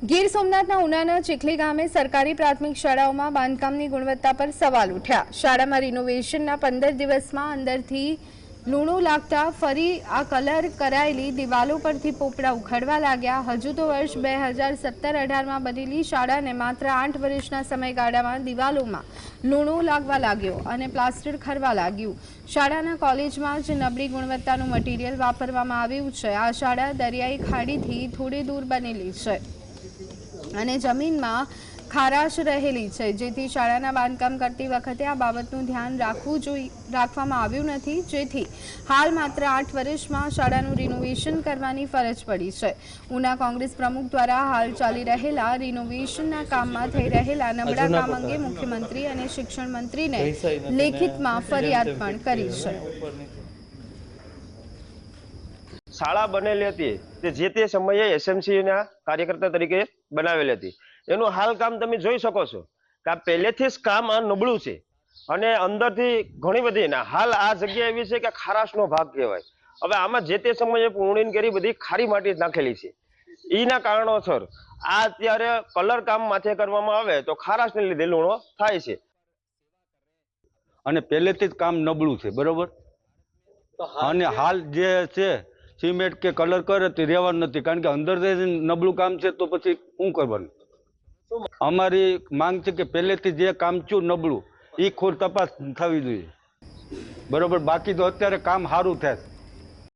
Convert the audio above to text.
ગીર સોમનાથના ઉનાના ચીખલી ગામે સરકારી પ્રાથમિક શાળાઓમાં બાંધકામની ગુણવત્તા પર સવાલ ઉઠ્યા. શાળામાં રિનોવેશનના પંદર દિવસમાં અંદરથી લૂણું લાગતા ફરી આ કલર કરાયેલી દિવાલો પરથી પોપડા ઉખડવા લાગ્યા. હજુ તો વર્ષ બે હજાર સત્તર અઢારમાં બનેલી શાળાને માત્ર આઠ વર્ષના સમયગાળામાં દિવાલોમાં લૂણું લાગવા લાગ્યો અને પ્લાસ્ટર ખરવા લાગ્યું. શાળાના કોલેજમાં જ નબળી ગુણવત્તાનું મટીરિયલ વાપરવામાં આવ્યું છે. આ શાળા દરિયાઈ ખાડીથી થોડી દૂર બનેલી છે. અને જમીનમાં ખારાશ રહેલી છે. જેથી શાળાના બાંધકામ કરતી વખતે આ બાબતનું ધ્યાન રાખવું જોઈ રાખવામાં આવ્યું નથી. જેથી હાલ માત્ર આઠ વર્ષમાં શાળાનું રિનોવેશન કરવાની ફરજ પડી છે. ઉના કોંગ્રેસ પ્રમુખ દ્વારા હાલ ચાલી રહેલા રિનોવેશનના કામમાં થઈ રહેલા નબળા કામ અંગે મુખ્યમંત્રી અને શિક્ષણ મંત્રીને લેખિતમાં ફરિયાદ પણ કરી છે. શાળા બનેલી હતી તે જે તે સમયે એસએમસી ના કાર્યકર્તા તરીકે બનાવેલી હતી. એનું હાલ કામ તમે જોઈ શકો છો કે આ પહેલેથી જ કામ આ નબળું છે અને અંદરથી ઘણી બધી ના હાલ આ જગ્યા એવી છે કે ખારાશનો ભાગ કહેવાય. હવે આમાં જે તે સમયે પૂર્ણિન કરી બધી ખારી માટી નાખેલી છે. એના કારણોસર આ અત્યારે કલર કામ માથે કરવામાં આવે તો ખારાશને લીધે લૂણો થાય છે. અને પહેલેથી જ કામ નબળું છે બરોબર? અને હાલ જે છે સિમેન્ટ કે કલર કરે તે રહેવાનું નથી. કારણ કે અંદર નબળું કામ છે તો પછી શું કરવાનું? અમારી માંગ છે કે પહેલેથી જે કામ છું નબળું એ ખોર તપાસ થવી જોઈએ. બરોબર? બાકી તો અત્યારે કામ સારું થાય.